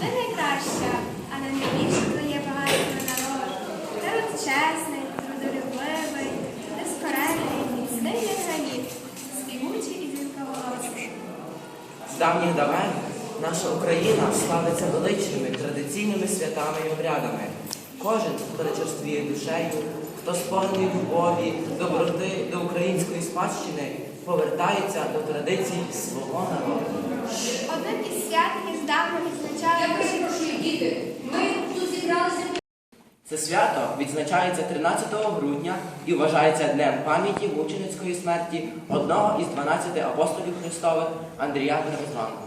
Ти найкраща, а не найбільше твоє багатство народ. Народ чесний, трудолюбивий, нескорений, міцний як граніт, співучий і дзвінковолосий. З давніх давен наша Україна славиться величними традиційними святами і обрядами. Кожен, хто черствіє душею, хто сповнений любові, доброти до української спадщини, повертається до традицій свого народу. Одним із свят, здавна відзначали Я перепрошую, діти, ми тут зібралися Це свято відзначається 13 грудня і вважається днем пам'яті мученицької смерті одного із 12 апостолів Христових Андрія Первозваного.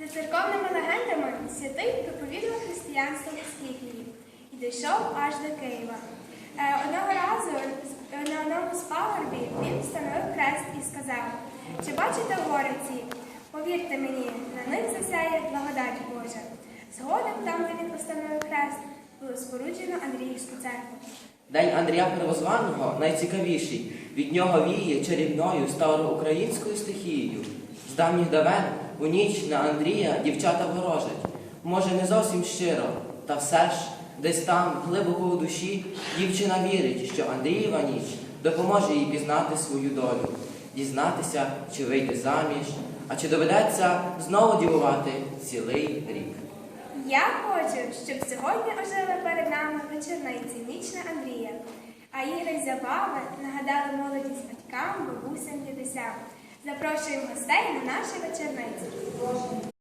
За церковними легендами святий проповідував християнство в Скіфії і дійшов аж до Києва. Е, Одного разу на одному з пагорбів він встановив хрест і сказав: Чи бачите гори ці? Повірте мені, на них засяє благодать Божа. Згодом там, де він поставив хрест, було споруджено Андріївську церкву. День Андрія Первозваного найцікавіший. Від нього віє чарівною староукраїнською стихією. З давніх давен у ніч на Андрія дівчата ворожать. Може, не зовсім щиро, та все ж десь там, глибоко у душі, дівчина вірить, що Андрієва ніч допоможе їй пізнати свою долю, дізнатися, чи вийде заміж, а чи доведеться знову дівувати цілий рік. Я хочу, щоб сьогодні ожили перед нами вечірна і цінічна Андрія, а ігри й забави нагадали молодість батькам, бабусям, дідусям. Запрошуємо гостей на наші вечорниці.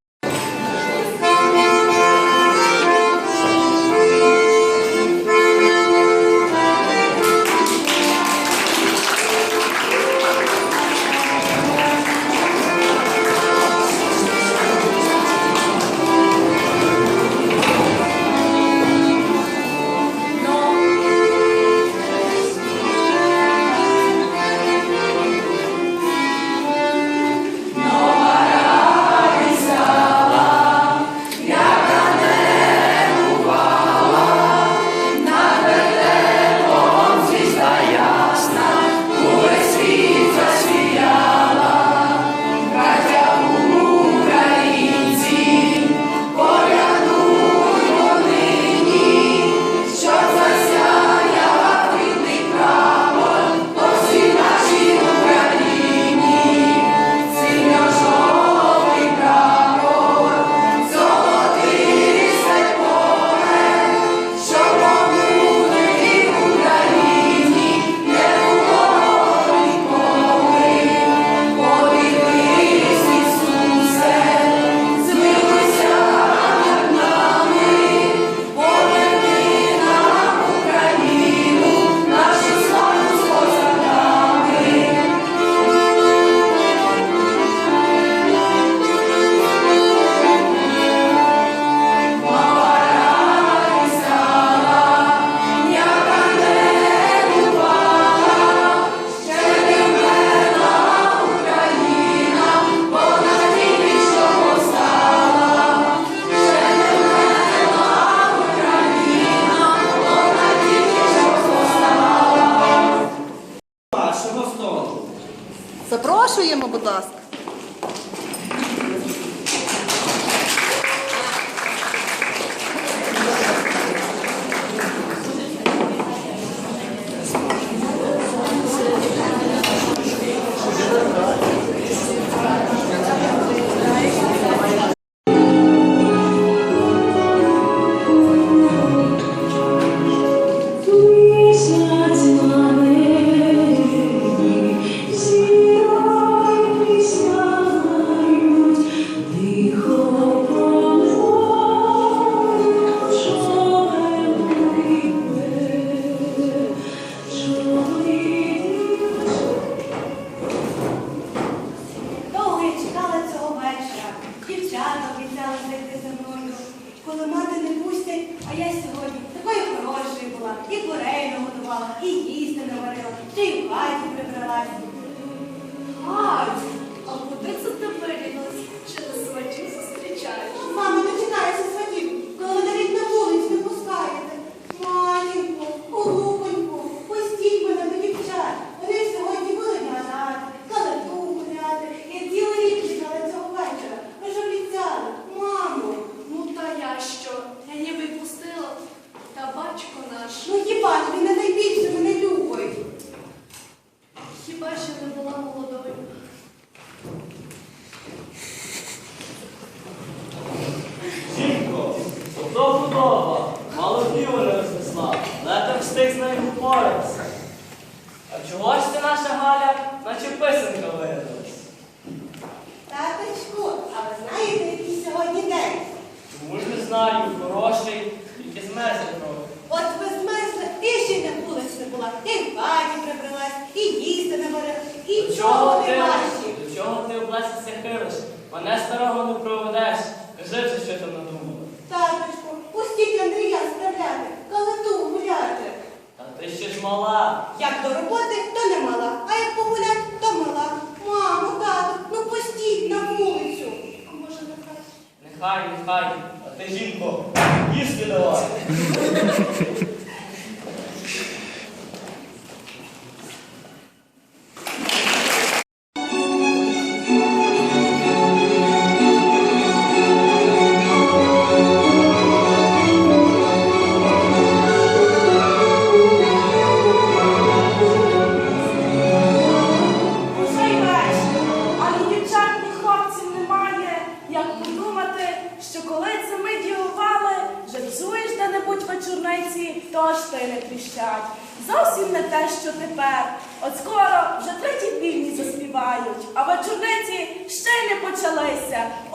Нагодувала, і Хай, хай, а ти жінко, їсти давай. fuerza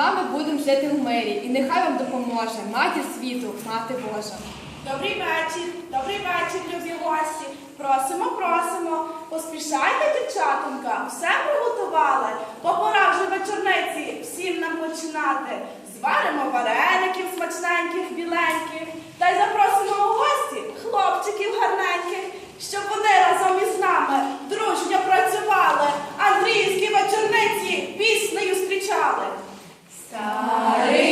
вами будемо жити в мирі, і нехай вам допоможе матір світу, мати Божа. Добрий вечір, добрий вечір, любі гості. Просимо, просимо. Поспішайте, дівчатонка, все приготували. По пора вже вечорниці всім нам починати. Зваримо вареників смачненьких, біленьких. Та й запросимо у гості хлопчиків гарненьких, щоб вони разом із нами дружньо працювали. Андріївські вечорниці піснею зустрічали. सारे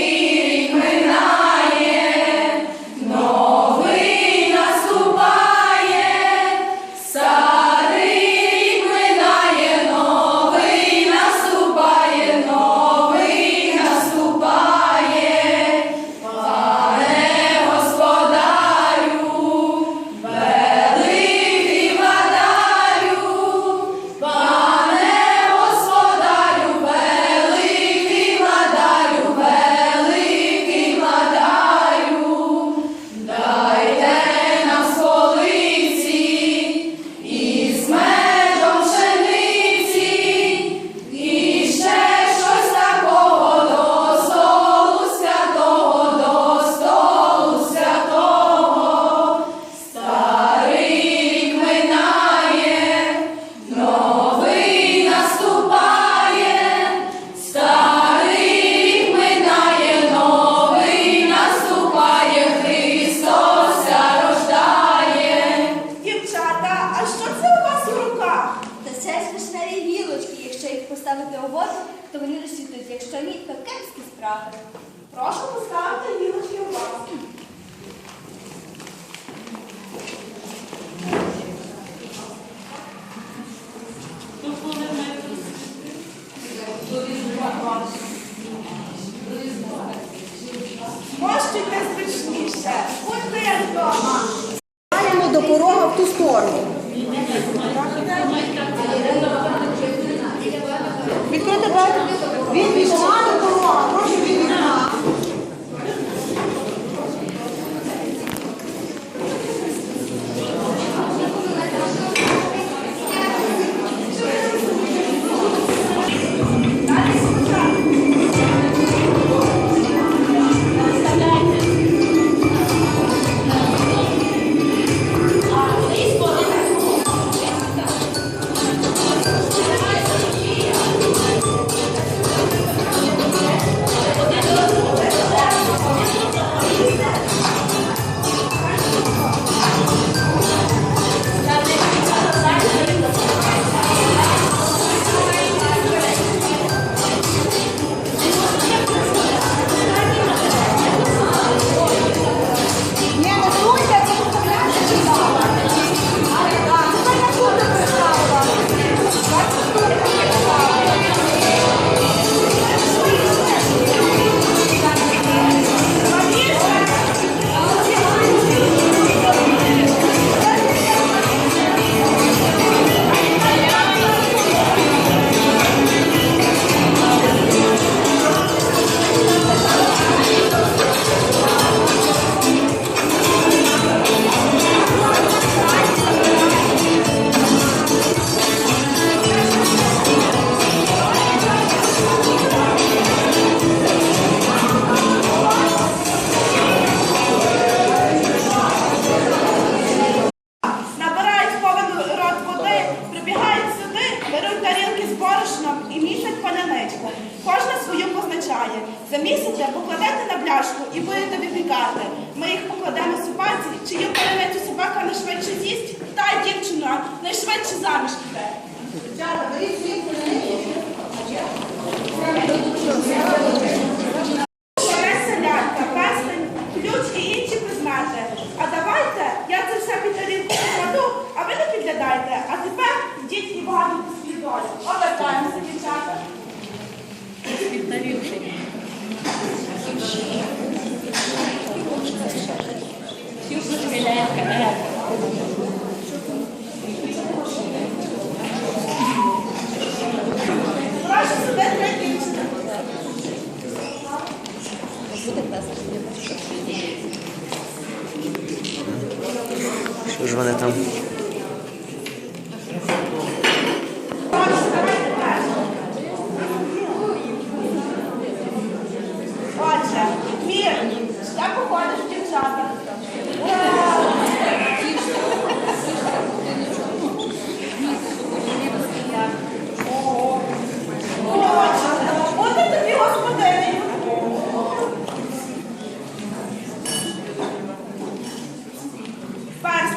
поставите угоду, то вони розсвітуть. Якщо ні, то кепські справи. Прошу поставити вілочки у вас. Можете зручніше. Будьте як вдома. Маємо до порога в ту сторону. لغايه دلوقتي 哎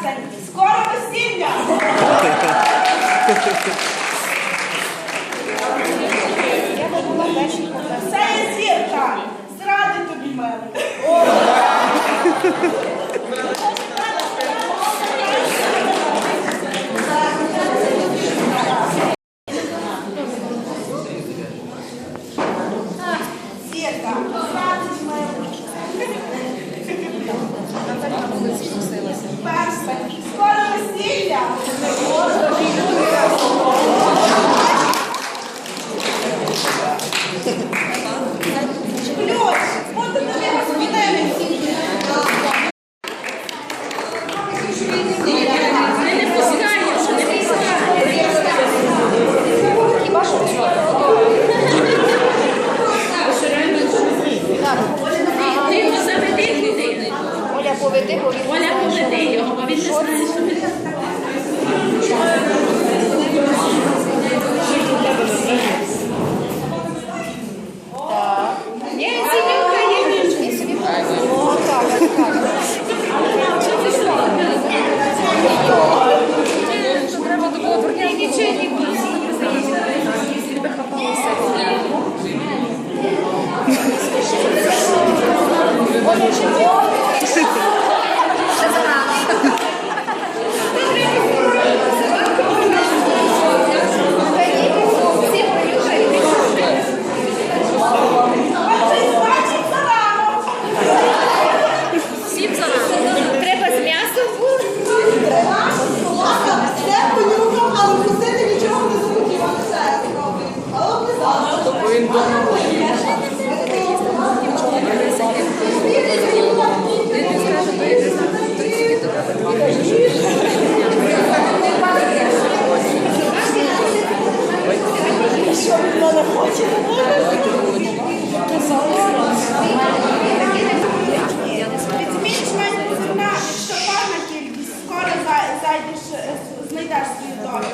встаньте. Скоро весілля! Це є зірка! Зради тобі мене!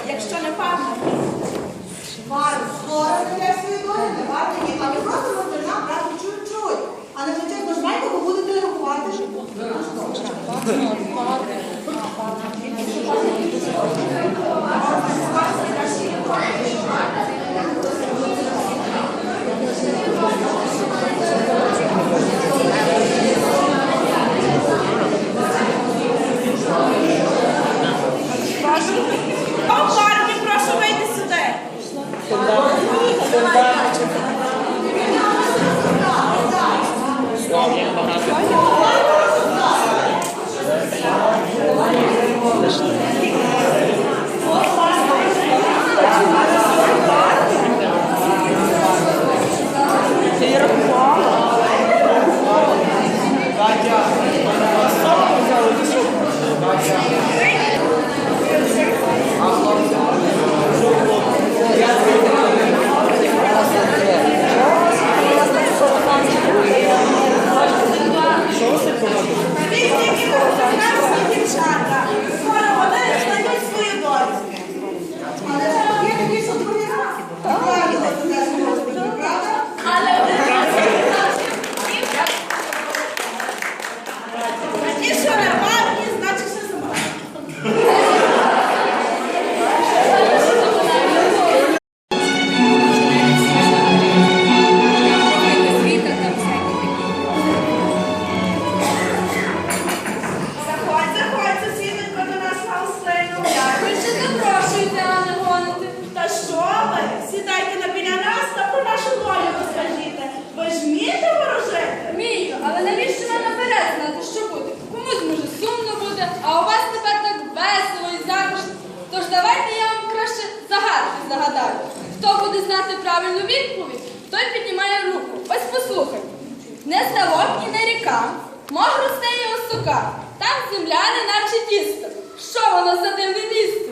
якщо не впевнений. Варто скоро для свої долі, варто ні, але просто матерна брати чуть-чуть. А на чуть-чуть нажмете, ви будете рахувати. Ну що? 감사합니다. Росте і осока. Там земля не наче тісто. Що воно за дивне місто?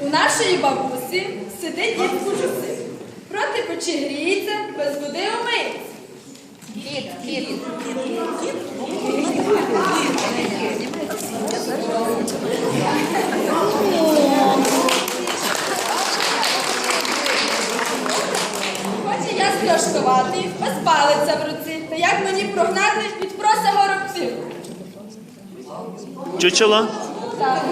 У нашої бабусі сидить дід кужуси. Проти печі гріється, без води умиється. Хоче я сплашкувати, без палиця в руці. Та як мені прогнати від проса горобців? Чучело? Так.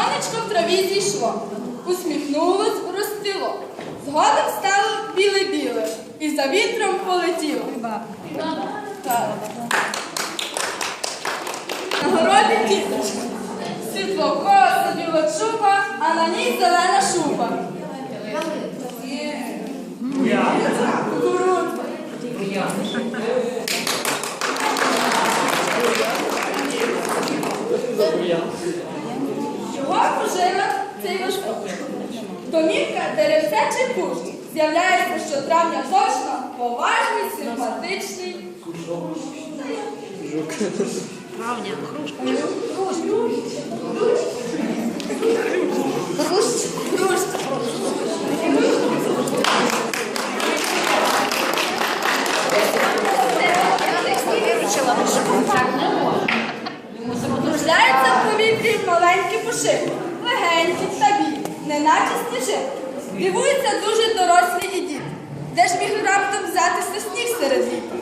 Сонечко в траві зійшло, усміхнулось, розцвіло. Згодом стало біле-біле і за вітром полетіло. На городі кісточка, світлокоса, біла чуба, а на ній зелена шуба. Кукурудза. Пожила цей ваш Домівка, деревце чи куш. З'являється, що травня точно поважний, симпатичний. Кружляються неначе сніжинки. Дивуються дуже дорослі і діти. Де ж міг раптом взятися сніг серед літа?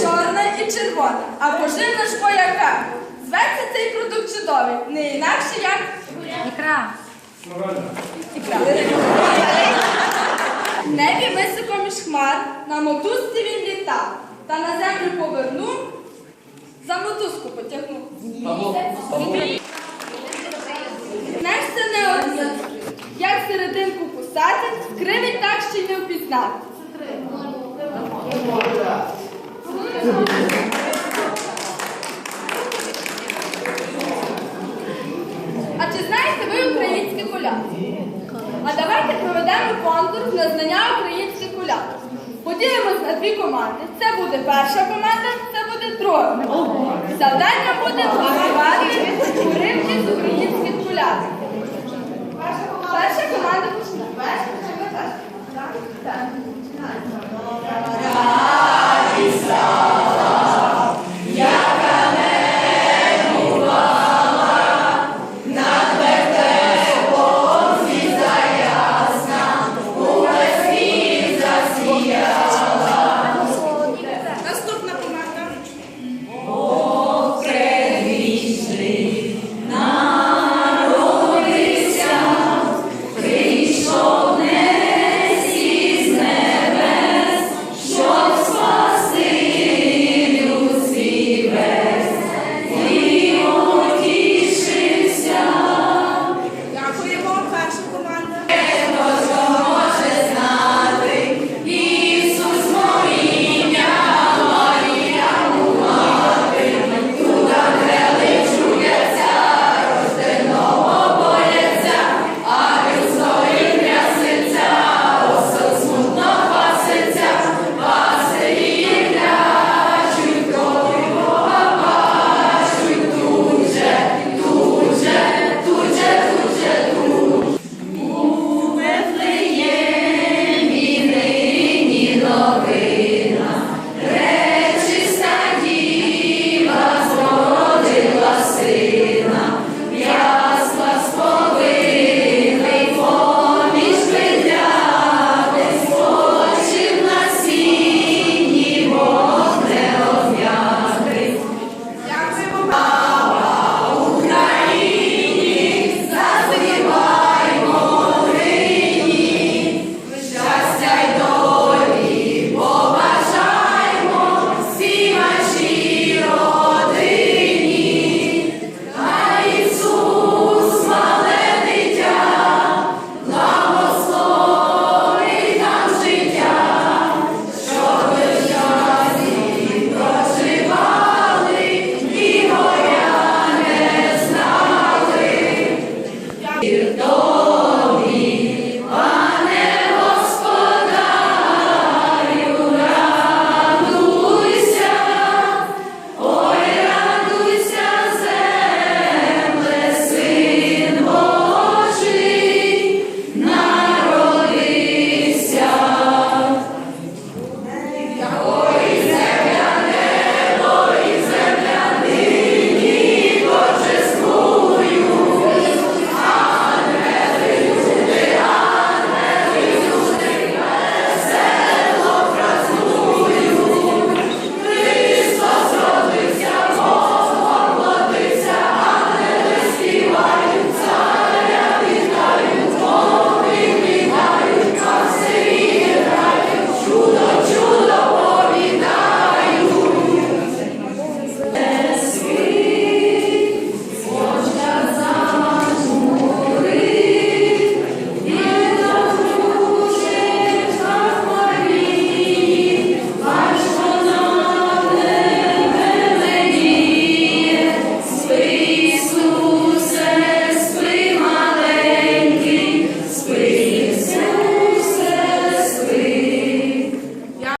Чорна, і червона, а поживна ж бояка. Зветься цей продукт чудовий, не інакше як ікра. Ікра. В небі високо між хмар, на мотузці він літав, та на землю повернув, за мотузку потягнув. Знаєш, не один. Як серединку кусати, кривить так, що й не впізнати. А чи знаєте ви українське коляд? А давайте проведемо конкурс на знання українських коляд. Поділимось на дві команди. Це буде перша команда, це. Завдання буде працювати уривки з українських коляд. Перша команда починає. Так.